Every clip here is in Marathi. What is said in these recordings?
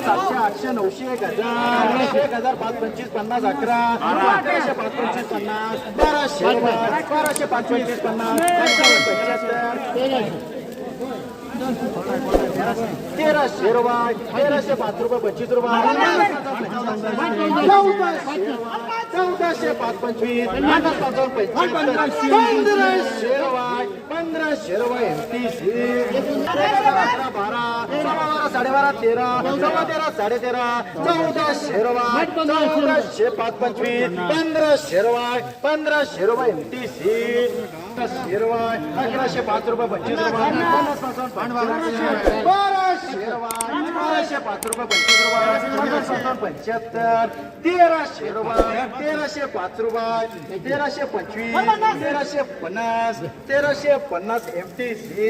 सातशे आठशे नऊशे एक हजार एक हजार पाच पंचवीस पन्नास अकरा अकराशे पाच पंचवीस पन्नास बाराशे बाराशे पाच पंचवीस पन्नास तेराशे रुपये तेराशे पाच रुपये पंचवीस रुपये चौदाशे पाच पंचवीस पंचवीस पंधराशे रुपये पंधराशे रुपये अकरा बारा सव्वा बारा साडेबारा तेरा सव्वा तेरा साडे तेरा शेरवा रुपये चौदाशे पाच पंचवीस पंधरा रुपये पंधरा रुपये एमटीसी अकराशे अकराशे पाच रुपये पंचवीस रुपये बारा शेरवा बाराशे पाच रुपये पंचवीस रुपये पंच्याहत्तर. तेरा शेरवा तेराशे पाच रुपये तेराशे पंचवीस तेराशे पन्नास तेराशे पन्नास एम टी सी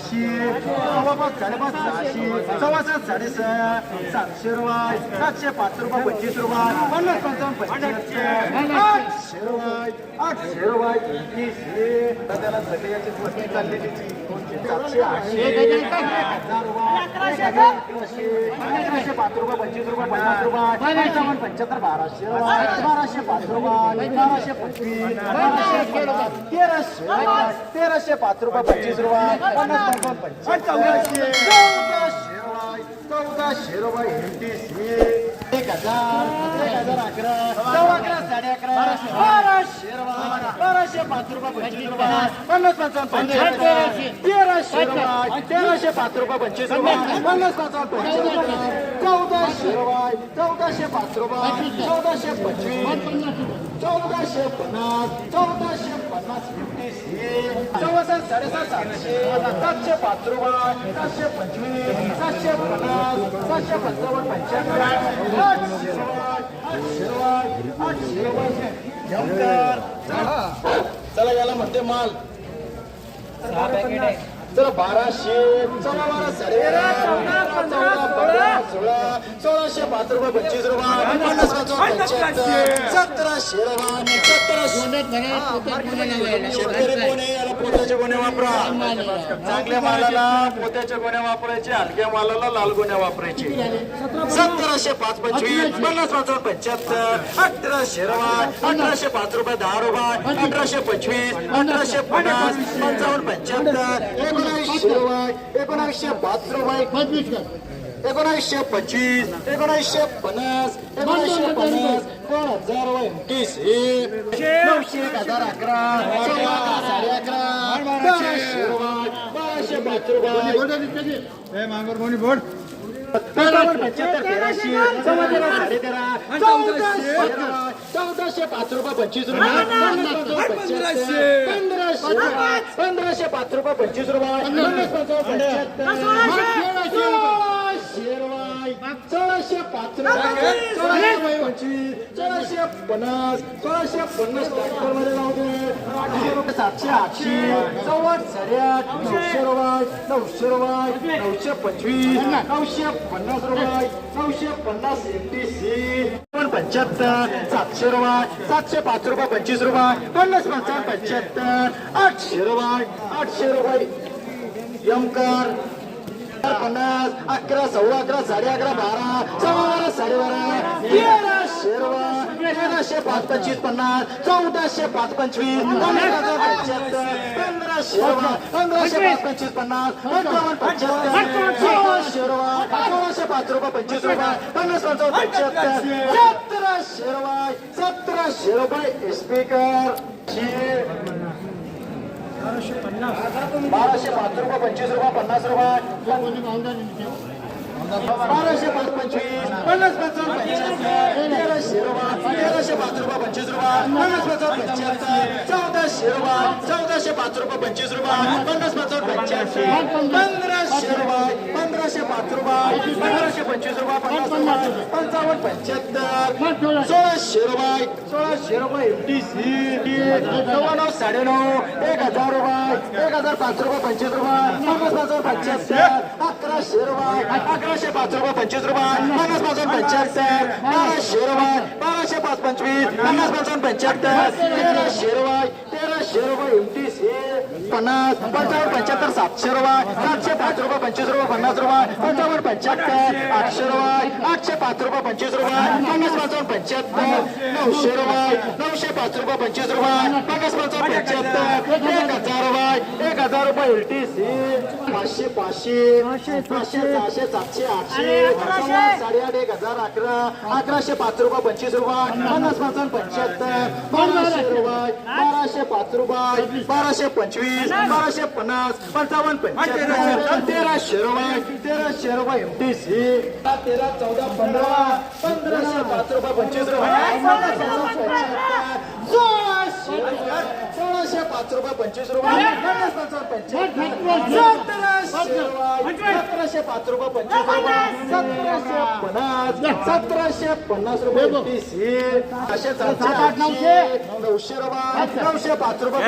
पाच साडेपाच सहाशे सव्वा सात साडेसहा सातशे रुपये सातशे पाच रुपये पंचवीस रुपये पन्नास पंचावन्न पंच्याहत्तर आठशे रुपये आठशे रुपये एम टी त्याला सगळ्याची वस्ती चाललेली सातशे आठशे हजार रुपये अकराशे पाच रुपये पंचवीस रुपये पन्नास रुपये पंचावन्न पंच्याहत्तर बाराशे बाराशे पाच रुपये बाराशे पंचवीस बाराशे तेराशे तेराशे पाच रुपये पंचवीस रुपये पन्नास पंचावन्न चौदाशे. रुपये चौदाशे एक हजार एक हजार अकरा. साडे अकरा बाराशे बाराशे पाच रुपये पंचवीस रुपये पन्नास पंचावन्न पंच्याहत्तर तेराशे रुपये तेराशे पाच रुपये पंचवीस रुपये पन्नास पंचावन्न पंच्याहत्तर चौदाशे रुपये चौदाशे पाच रुपये चौदाशे पंचवीस चौदाशे पन्नास चौदाशे पन्नास फिफ्टी चौसष्ट साडेसात सातशे सातशे पाच रुपये सातशे पंचवीस सातशे पन्नास सातशे पंचावन्न पंच्याण्णव आठशे रुपये चला याला म्हणते माल चला बाराशे चौदा बारा चौदा पंधरा सोळा सोळाशे पाच रुपये पंचवीस रुपये पन्नास सतराशे रुपये सतराशे शेतकरी कोणी पोत्याचे गुन्हे वापरा. चांगल्या मालाला पोत्याचे गोणे वापरायचे हलक्या मालाला लाल गोण्या वापरायचे. सतराशे पाच पंचवीस पन्नास पंचावन्न पंच्याहत्तर अठराशे रुपये अठराशे पाच रुपये दहा रुपये अठराशे पंचवीस अठराशे पन्नास पंचावन्न पंच्याहत्तर एकोणऐंशी पाच रुपये एकोणऐंशे पंचवीस एकोणऐंशे पन्नास एकोणऐंशे पन्नास दोन हजार रुपये तीस नऊशे एक हजार अकरा साडे अकरा. बाराशे रुपये. बाराशे पाच रुपये पंच्याहत्तर तेराशे चौदा साडे तेरा रुपये, चौदाशे पाच रुपये पंचवीस रुपये. पंधराशे. रुपये, पंधराशे पाच रुपये पंचवीस रुपये पन्नास पंचावन्न पंच्याहत्तर सोळाशे रुपये सोळाशे पन्नास सोळाशे पन्नास ट्रॅक्टरमध्ये लावू आठशे रुपये सातशे आठशे चौवट साडेआठ नऊशे रुपये नऊशे रुपये नऊशे पंचवीस नऊशे पन्नास रुपये नऊशे पन्नास एमटीसी पंच्याहत्तर सातशे रुपये सातशे पाच रुपये पंचवीस रुपये पन्नास पंचावन्न पंच्याहत्तर आठशे रुपये आठशे रुपये यमकर पन्नास अकरा सव्वा अकरा साडे अकरा बारा सव्वा बारा साडे बारा. तेराशे तेराशे पाच पंचवीस पन्नास चौदाशे पाच पंचवीस पंधराशे पंधराशे पाच पंचवीस पन्नास पंचावन्न पंच्याहत्तर सोळाशे रुपये सोळाशे पाच रुपये पंचवीस रुपये पन्नास पंचावन्न पंच्याहत्तर सतराशे रुपये सतराशे रुपये स्पीकर बाराशे पाच रुपये पंचवीस रुपये पन्नास रुपये. बाराशे पाच पंचवीस पन्नास पंचावन्न तेराशे रुपये तेराशे पाच रुपये पंचवीस रुपये. पन्नास पंचावन्न पंच्याहत्तर. चौदाशे रुपये चौदाशे पाच रुपये पंचवीस रुपये. पन्नास पंचावन्न पंच्याऐंशी पंधराशे रुपये पंधराशे पाच रुपये पंधराशे पंचवीस रुपये पन्नास रुपये पंचावन्न पंच्याहत्तर सोळाशे रुपये सोळाशे रुपये एमटीसी नव्याण्णव साडेनऊ एक हजार रुपये एक हजार पाच रुपये पंचवीस रुपये पन्नास हजार पंच्याहत्तर अकराशे रुपये अकराशे पाच रुपये पंचवीस रुपये पन्नास पंचावन्न पंच्याहत्तर बाराशे रुपये बाराशे पाच पंचवीस पन्नास पंचावन्न पंच्याहत्तर तेराशे रुपये तेराशे रुपये एमटीसी पन्नास पंचावन्न पंच्याहत्तर सातशे रुपये सातशे पाच रुपये पंचवीस रुपये पन्नास रुपये पंचावन्न पंच्याहत्तर आठशे रुपये आठशे पाच रुपये पंचवीस रुपये पन्नास पंचावन्न पंच्याहत्तर नऊशे रुपये नऊशे पाच रुपये पंचवीस रुपये पन्नास पंचावन्न पंच्याहत्तर एक हजार रुपये एक हजार रुपये एलटीसी पाचशे पाचशे पाचशे सहाशे सातशे आठशे साडेआठ एक हजार अकरा अकराशे पाच रुपये पंचवीस रुपये पन्नास पंचावन्न पंच्याहत्तर बाराशे रुपये बाराशे पाच रुपये बाराशे पंचवीस बाराशे पन्नास पंचावन्न पंच्याहत्तर तेराशे रुपये तेराशे रुपये एमटीसी तेरा चौदा पंधरा पंधराशे पाच रुपये पंचवीस पंचावन्न सोळाशे पाच रुपये पंचवीस रुपये. पंचावन्न रुपये सतराशे पाच रुपये पंचवीस रुपये. सतराशे पन्नास सतराशे पन्नास रुपये असे नऊशे. रुपये नऊशे पाच रुपये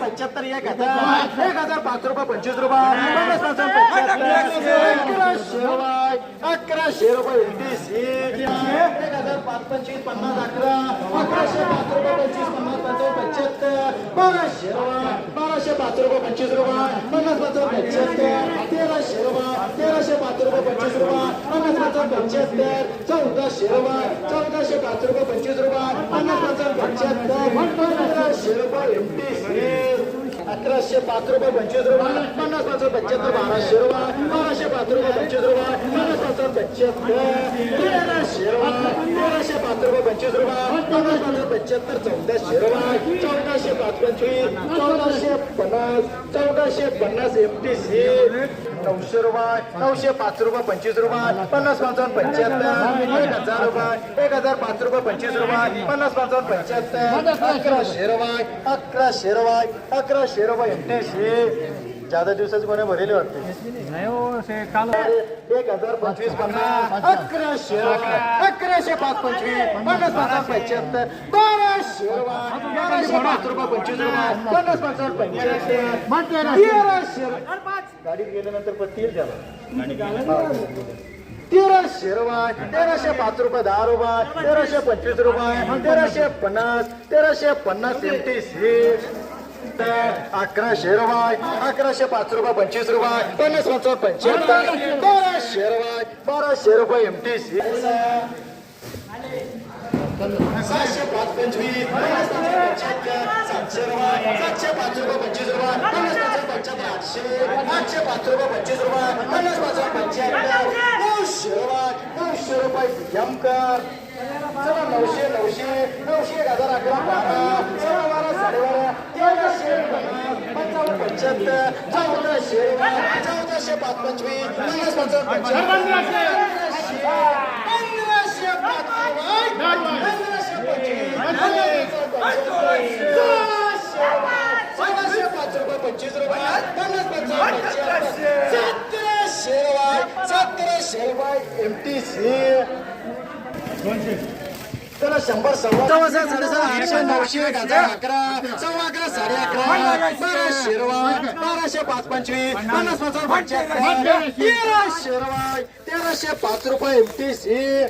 पंच्याहत्तर एक हजार एक हजार पाच रुपये पंचवीस रुपये. अकराशे रुपये रुपये एमटीसी एक हजार पाच पंचवीस पन्नास अकरा अकराशे पाच रुपये पंचवीस पन्नास पंचावन्न पंच्याहत्तर बाराशे रुपये बाराशे पाच रुपये पंचवीस रुपये पन्नास पंचावन्न पंच्याहत्तर तेराशे रुपये तेराशे पाच रुपये पंचवीस रुपये. पन्नास पंचावन्न पंच्याहत्तर चौदाशे रुपये चौदाशे पाच रुपये पंचवीस रुपये पन्नास पंचावन्न पंच्याहत्तर पंधराशे रुपये एकतीस अकराशे पाच रुपये पंचवीस रुपये. पन्नास पाच पंच्याहत्तर बाराशे रुपये. बाराशे पाच रुपये पंचवीस रुपये. पन्नास पंचावन्न पंच्याहत्तर. तेराशे रुपये. तेराशे पाच रुपये पंचवीस रुपये. पन्नास पंचावन्न पंच्याहत्तर चौदाशे रुपये. चौदाशे पाच पंचवीस चौदाशे पन्नास. चौदाशे पन्नास एमटीसी नऊशे रुपये. नऊशे पाच रुपये पंचवीस रुपये. पन्नास पंचावन्न पंच्याहत्तर. एक हजार रुपये. एक हजार पाच रुपये पंचवीस रुपये. पन्नास पंचावन्न पंच्याहत्तर. अकराशे रुपये. अकराशे रुपये. अकराशे रुपये एमटीसी ज्यादा दिवसाचे कोणी भरेले वाटते. एक हजार पंचवीस पन्नास अकराशे अकराशे पाच पंचवीस पन्नास पंचावन्न पंच्याहत्तर बाराशे पाच रुपये पंचवीस रुपये पन्नास पंच्याहत्तर तेराशे. गाडीत गेल्यानंतर पण झालं. तेराशे रुपये तेराशे पाच रुपये दहा रुपये तेराशे पंचवीस रुपये तेराशे पन्नास तेराशे पन्नास एमटीसी अकराशे रुपये अकराशे पाच रुपये पंचवीस रुपये पन्नास पंचावन्न पंच्याहत्तर बाराशे रुपये बाराशे रुपये एमटीसी सहाशे पाच पंचवीस सातशे रुपये सातशे पाच रुपये पंचवीस रुपये पन्नास पंचावन्न पंच्याहत्तर आठशे आठशे पाच रुपये पंचवीस रुपये पन्नास पाच पंच्याहत्तर नऊशे रुपये नऊशे रुपये यमकर चला नऊशे नऊशे नऊशे एक हजार अकरा बारा चला बारा साडेबारा चौदाशे चौदाशे पाच पंचवीस. पन्नास पंधराशे पंधराशे पाच रुपये पंचवीस रुपये पन्नास पंचावन्न सतराशे सतराशे एम टी सी चला शंभर सव्वा सव्वा सात साडेसात आठशे नऊशे एक हजार अकरा सव्वा अकरा साडे अकरा बाराशे बाराशे पाच पंचवीस पन्नास पंच्याहत्तर तेराशे रुपये तेराशे पाच रुपये एम टी सी